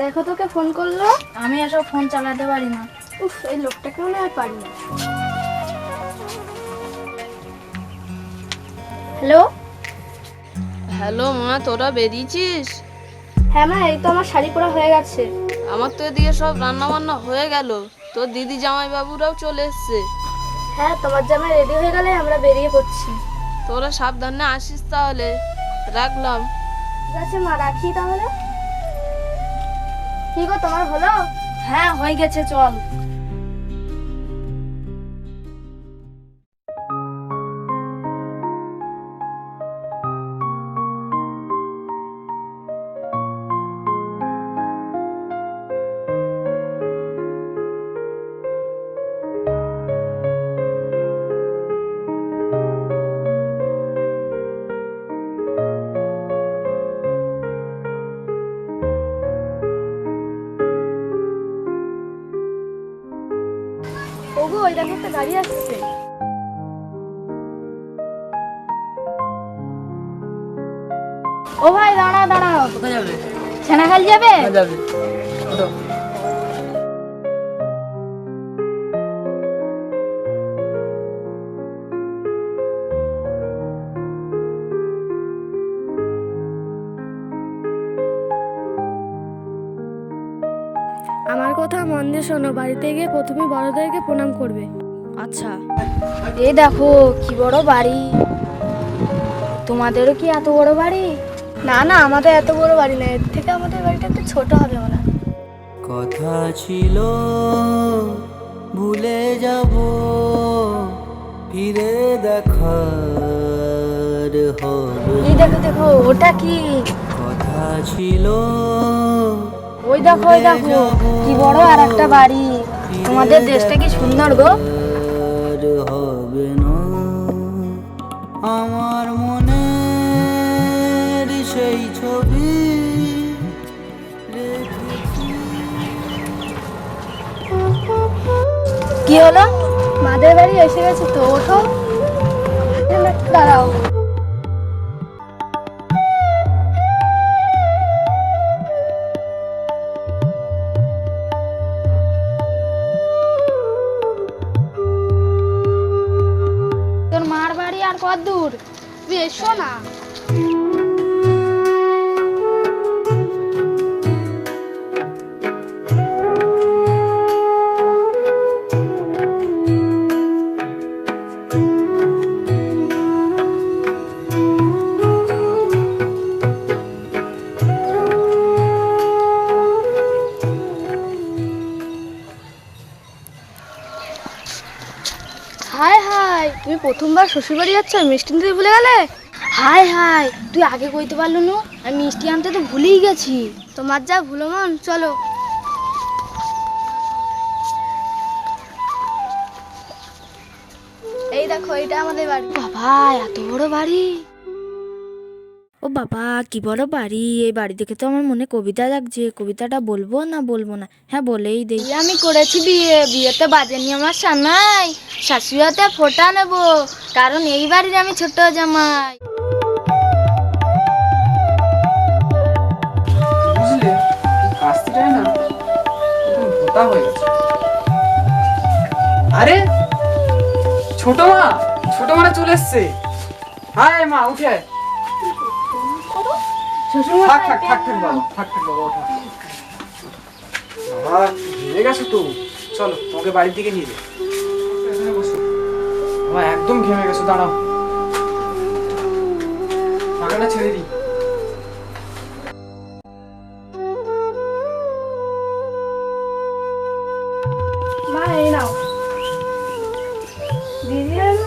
দেখো তোকে ফোন করল? আমি এসব ফোন চালাতে পারি না। উফ এই লোকটাকে মনে হয় পারি না। হ্যালো? হ্যালো মা তোরা বেরিয়েছিস? হ্যাঁ মা এই তো আমার শাড়ি পরা হয়ে গেছে। আমার তো এদিকে সব রান্না বান্না হয়ে গেল। তোর দিদি জামাই বাবুরাও চলে এসছে। হ্যাঁ তোমার জামাই রেডি হয়ে গেলে আমরা বেরিয়ে পড়ছি। তোরা সাবধানে আসিস তাহলে। রাখলাম। ঠিক আছে মা রাখি তাহলে। কি গো তোমার হলো? হ্যাঁ হয়ে গেছে চল। ওগো ওই দেখো একটা গাড়ি আসছে। ও ভাই দাঁড়া দাঁড়া কোথায় যাবে? সেনাখাল যাবে? যাবে? আমার কথা মন দিয়ে শোনো বাড়িতে গিয়ে প্রথমে বড়দেরকে প্রণাম করবে। আচ্ছা। এই দেখো কি বড় বাড়ি। তোমাদেরও কি এত বড় বাড়ি? না না আমাদের এত বড় বাড়ি না এর থেকে আমাদের বাড়িটা একটু ছোট হবে হয়। কথা ছিল ভুলে যাব ফিরে দেখার হবে। এই দেখো দেখো ওটা কি? কথা ছিল ওই দেখো ওই দেখো কি বড় আর একটা বাড়ি। তোমাদের দেশটা কি সুন্দর গো। হবে না আমার মনের সেই ছবি। কি হলো? মাদের বাড়ি এসে গেছে তো ওঠো। দাঁড়াও। তুই এসো প্রথমবার শ্বশুর বাড়ি যাচ্ছ মিষ্টি আনতে ভুলে গেলে? হায় হায়, তুই আগে কইতে পারল না আমি মিষ্টি আনতে তো ভুলেই গেছি। তোমার যা ভুলো মন চলো। এই দেখো এটা আমাদের বাড়ি। বাবা, এত বড় বাড়ি। ও বাবা কি বড় বাড়ি। এই বাড়ি দেখে তো আমার মনে কবিতা লাগছে কবিতাটা বলব না বলব না? হ্যাঁ বলেই দেই। আমি করেছি বিয়ে। বিয়েতে বাজেনি আমার সানাই। শাশুড়াতে ফোটা নেব। কারণ এই বাড়ির আমি ছোট জামাই। হয়ে আরে ছোট মা ছোট মারা চলে এসছে। হাই মা উঠে আয়। থাক থাক থাক থাক বাবা থাক থাক বাবা ওঠো। বাবা ভেবে গেছো তো? চলো তোমাকে বাড়ির দিকে নিয়ে যাই। বাবা একদম ঘেমে গেছো দাঁড়াও। টাকাটা ছেড়ে দিই।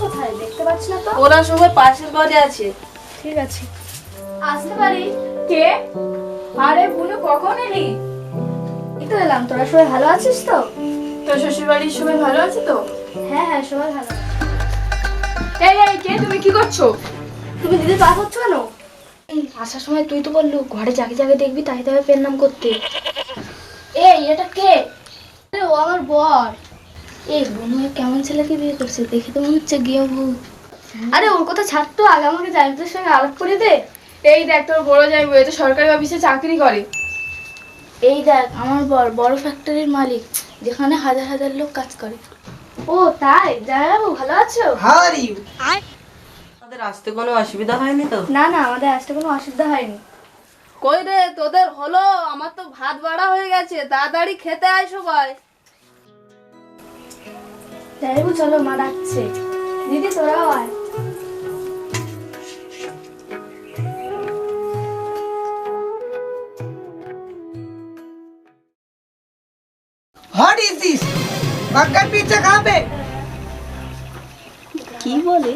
কোথায়? দেখতে পাচ্ছি না তো? ওরা সবাই পাশের ঘরে আছে। ঠিক আছে। আসতে পারি? কে? আরে বুনু কখন এলি? এই তো এলাম তোরা সবাই ভালো আছিস তো? তোর শ্বশুর বাড়ির সবাই ভালো আছে তো? হ্যাঁ হ্যাঁ সবাই ভালো আছে। এই এই কে তুমি? কি করছ? তুমি দিদি পা করছ কেন? আসার সময় তুই তো বললু ঘরে যাকে যাকে দেখবি তাই তাই পেন নাম করতে। এই এটা কে? আরে ও আমার বর। এই বোন কেমন ছেলেকে বিয়ে করছে? দেখে তো মনে হচ্ছে গিয়ে ভূত আরে ওর কথা ছাড় তো আগে আমাকে জানিতের সঙ্গে আলাপ করে দে। এই দেখ তোর বড় যাই বই তো সরকারি অফিসে চাকরি করে। এই দেখ আমার বর বড় ফ্যাক্টরির মালিক যেখানে হাজার হাজার লোক কাজ করে। ও তাই? জামাইবাবু ভালো আছো? হাউ আর ইউ আমাদের আসতে কোনো অসুবিধা হয়নি তো? না না আমাদের আসতে কোনো অসুবিধা হয়নি। কই রে তোদের হলো? আমার তো ভাত বাড়া হয়ে গেছে তাড়াতাড়ি খেতে আয় সবাই। জামাইবাবু চলো মা ডাকছে। দিদি তোরাও আয়। মক্কার পিঠা খাবে। কি বলে?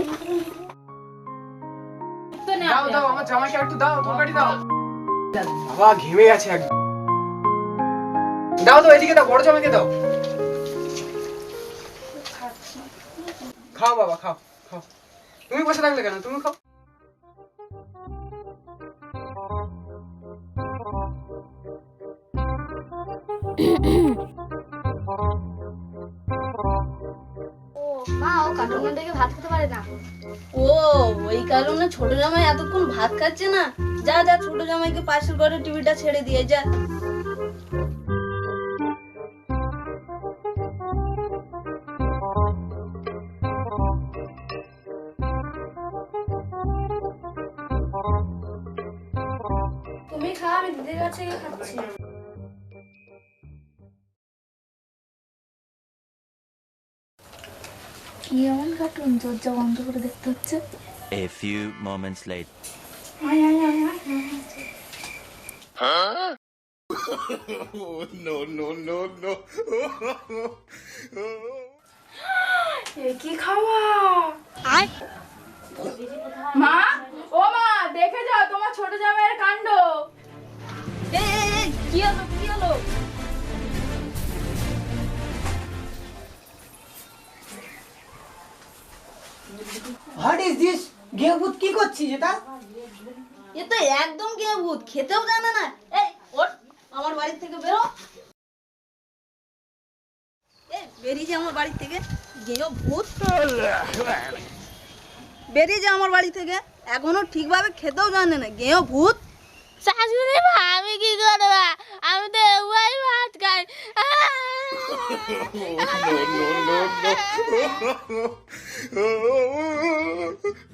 দাও দাও আমার জামাইকে একটু দাও তরকারি দাও। বাবা ঘেমে আছে একদম দাও তো এদিকে দাও বড় জামাইকে দাও। খাও বাবা খাও খাও। তুমি বসে থাকলে কেন? তুমি খাও। mm কার্টুন দেখে ভাত খেতে পারে না। ও ওই কারণে ছোট জামাই এতক্ষণ ভাত খাচ্ছে না? যা যা ছোট জামাইকে পাশের ঘরে টিভিটা ছেড়ে দিয়ে যা। তুমি খাও আমি দিদির কাছে খাচ্ছি। কি এমন কার্টুন? দরজা বন্ধ করে দেখতে হচ্ছে। এ ফিউ মোমেন্টস লেট আয় আয় আয় আয়, আয় এ কি খাওয়া মা? ও মা এটা এ তো একদম কে ভূত খেতেও জানে না। এই ওর আমার বাড়ি থেকে বেরো। এই বেরিয়ে যা আমার বাড়ি থেকে। গেও ভূত। বেরিয়ে যা আমার বাড়ি থেকে। এখনও ঠিকভাবে খেতেও জানে না। গেও ভূত। শাশুড়ি আমি কি করব? আমি তো ওই ভাত খাই। No, no, no.